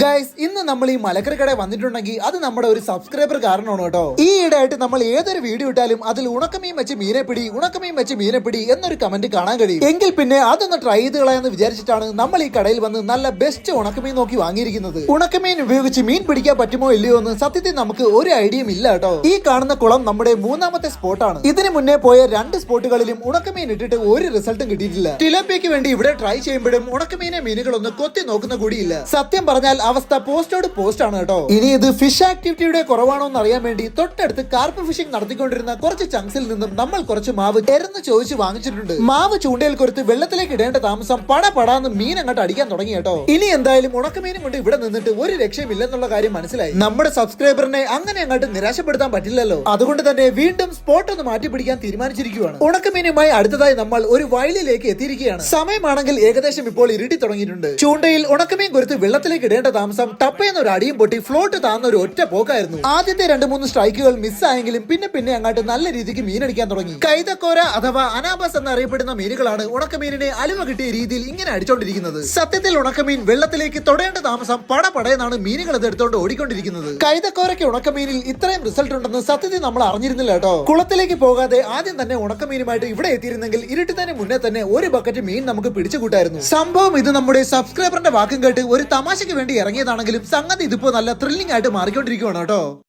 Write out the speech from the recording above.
Guys ഇന്ന് നമ്മൾ ഈ മലക്കറി കട വന്നിട്ടുണ്ടെങ്കിൽ അത് നമ്മുടെ ഒരു സബ്സ്ക്രൈബർ കാരണമാണ് കേട്ടോ. ഈ ഇടയായിട്ട് നമ്മൾ ഏതൊരു വീഡിയോ ഇട്ടാലും അതിൽ ഉണക്കമീൻ വെച്ച് മീനെ പിടി ഉണക്കമീൻ വെച്ച് മീനെ പിടി എന്നൊരു കമന്റ് കാണാൻ കഴിയും. എങ്കിൽ പിന്നെ അതൊന്ന് ട്രൈ ചെയ്ത് കളയാന്ന് വിചാരിച്ചിട്ടാണ് നമ്മൾ ഈ കടയിൽ വന്ന് നല്ല ബെസ്റ്റ് ഉണക്കമീൻ നോക്കി വാങ്ങിയിരിക്കുന്നത്. ഉണക്കമീൻ ഉപയോഗിച്ച് മീൻ പിടിക്കാൻ പറ്റുമോ ഇല്ലയോ എന്ന് സത്യത്തിൽ നമുക്ക് ഒരു ഐഡിയയും ഇല്ല കേട്ടോ. ഈ കാണുന്ന കുളം നമ്മുടെ മൂന്നാമത്തെ സ്പോട്ടാണ് ഇതിനു മുന്നേ പോയ രണ്ട് സ്പോട്ടുകളിലും ഉണക്കമീൻ ഇട്ടിട്ട് ഒരു റിസൾട്ടും കിട്ടിയിട്ടില്ല. ടിലോപ്പിയക്ക് വേണ്ടി ഇവിടെ ട്രൈ ചെയ്യുമ്പോഴും ഉണക്കമീനെ മീനുകളൊന്നും കൊത്തി നോക്കുന്ന കൂടിയില്ല. സത്യം പറഞ്ഞാൽ അവസ്ഥ പോസ്റ്റോട് പോസ്റ്റ് ആണ് കേട്ടോ. ഇനി ഇത് ഫിഷ് ആക്ടിവിറ്റിയുടെ കുറവാണോ എന്ന് അറിയാൻ വേണ്ടി തൊട്ടടുത്ത് കാർപ്പ് ഫിഷിംഗ് നടത്തിക്കൊണ്ടിരുന്ന കുറച്ച് ചങ്സിൽ നിന്നും നമ്മൾ കുറച്ച് മാവ് എരന്ന് ചോദിച്ച് വാങ്ങിച്ചിട്ടുണ്ട്. മാവ് ചൂണ്ടയിൽ കൊരുത്ത് വെള്ളത്തിലേക്ക് ഇടേണ്ട താമസം പട പടാന്ന് മീൻ അങ്ങോട്ട് അടിക്കാൻ തുടങ്ങി കേട്ടോ. ഇനി എന്തായാലും ഉണക്കമീനും കൊണ്ട് ഇവിടെ നിന്നിട്ട് ഒരു രക്ഷയുമില്ലെന്നുള്ള കാര്യം മനസ്സിലായി. നമ്മുടെ സബ്സ്ക്രൈബറിനെ അങ്ങനെ അങ്ങോട്ട് നിരാശപ്പെടുത്താൻ പറ്റില്ലല്ലോ. അതുകൊണ്ട് തന്നെ വീണ്ടും സ്പോട്ട് ഒന്ന് മാറ്റി പിടിക്കാൻ തീരുമാനിച്ചിരിക്കുകയാണ് ഉണക്കമീനുമായി അടുത്തതായി നമ്മൾ ഒരു വയലിലേക്ക് എത്തിയിരിക്കുകയാണ്. സമയമാണെങ്കിൽ ഏകദേശം ഇപ്പോൾ ഇരുട്ടി തുടങ്ങിയിട്ടുണ്ട്. ചൂണ്ടയിൽ ഉണക്കമീൻ കൊരുത്ത് വെള്ളത്തിലേക്ക് ഇടേണ്ട താമസം ടപ്പയെന്ന ഒരു അടിയും പൊട്ടി ഫ്ലോട്ട് താന്ന ഒരു ഒറ്റ പോക്കായിരുന്നു. ആദ്യത്തെ രണ്ട് മൂന്ന് സ്ട്രൈക്കുകൾ മിസ്സായെങ്കിലും പിന്നെ പിന്നെ അങ്ങോട്ട് നല്ല രീതിക്ക് മീനടിക്കാൻ തുടങ്ങി. കൈതക്കോര അഥവാ അനാബസ് എന്നറിയപ്പെടുന്ന മീനുകളാണ് ഉണക്കമീനിനെ അലുവ കിട്ടിയ രീതിയിൽ ഇങ്ങനെ അടിച്ചോണ്ടിരിക്കുന്നത്. സത്യത്തിൽ ഉണക്കമീൻ വെള്ളത്തിലേക്ക് തൊടേണ്ട താമസം പട പടയെന്നാണ് മീനുകൾ അത് എടുത്തോണ്ട് ഓടിക്കൊണ്ടിരിക്കുന്നത്. കൈതക്കോരയ്ക്ക് ഉണക്കമീനിൽ ഇത്രയും റിസൾട്ട് ഉണ്ടെന്ന് സത്യത്തിൽ നമ്മൾ അറിഞ്ഞിരുന്നില്ല കേട്ടോ. കുളത്തിലേക്ക് പോകാതെ ആദ്യം തന്നെ ഉണക്കമീനുമായിട്ട് ഇവിടെ എത്തിയിരുന്നെങ്കിൽ ഇരുട്ടുന്നതിന് മുന്നേ തന്നെ ഒരു ബക്കറ്റ് മീൻ നമുക്ക് പിടിച്ചു കൂട്ടായിരുന്നു. സംഭവം ഇത് നമ്മുടെ സബ്സ്ക്രൈബറിന്റെ വാക്കും കേട്ട് ഒരു തമാശയ്ക്ക് ഇറങ്ങിയതാണെങ്കിലും സംഗതി ഇതിപ്പോ നല്ല ത്രില്ലിംഗ് ആയിട്ട് മാറിക്കൊണ്ടിരിക്കുകയാണ് കേട്ടോ.